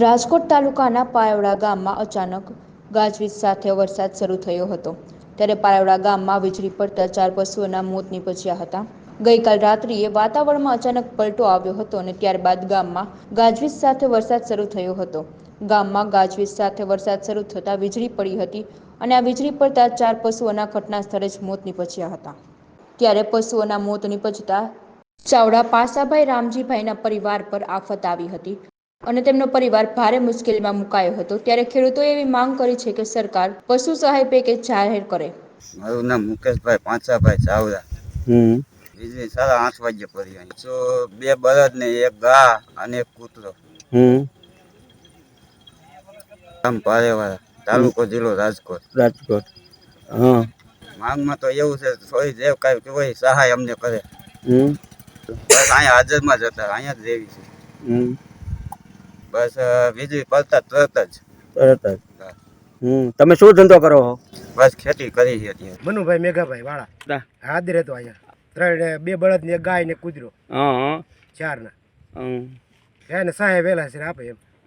રાજકોટ તાલુકાના પાયોડા ગામમાં અચાનક ગાજવીજ સાથે વરસાદ શરૂ થયો હતો. ત્યારે પાયોડા ગામમાં વીજળી પડતા ચાર પશુઓના મોત નીપજ્યા હતા. ગઈકાલ રાત્રિએ વાતાવરણમાં અચાનક પલટો આવ્યો હતો અને ત્યારબાદ ગામમાં ગાજવીજ સાથે વરસાદ શરૂ થયો હતો. ગામમાં ગાજવીજ સાથે વરસાદ શરૂ થતાં વીજળી પડી હતી અને આ વીજળી પડતા ચાર પશુઓના ઘટના સ્થળે જ મોત નીપજ્યા હતા. ત્યારે પશુઓના મોત નીપજતા ચાવડા પાસાભાઈ રામજીભાઈના પરિવાર પર આફત આવી હતી. અને તેમનો પરિવાર ભારે મુશ્કેલીમાં મુકાયો હતો. ત્યારે ખેડૂતોએ એવી માંગ કરી છે કે સરકાર પશુ સહાય પેકેજ જાહેર કરે. મારું નામ મુકેશભાઈ પાંચાભાઈ ચાવડા. હમ. વીજળી સાડા આઠ વાગે પડી અહીં તો બે બળદ ને એક ગા અને એક કૂતરો. આમ પારેવાળા તાલુકો જિલ્લો રાજકોટ. રાજકોટ. હા. માંગમાં તો એવું છે થોડી જે કાંઈ કોઈ સહાય અમને કરે. હમ. બસ અહીંયા હાજરમાં જ હતા અહીંયા જ રહેવી છે. હમ. બસ વીજળી પડતા તરત જ. તરત જ. હમ તમે શું ધંધો કરો છો? બસ ખેતી કરી છે અત્યારે. મનુભાઈ મેઘાભાઈ વાળા. હાજર હતો અહીંયા. ત્રણ બે બળદ ને ગાય ને કૂતરો. હા હા. ચાર ના હમ. ને સાહેબ વેલા છે આપે એમ.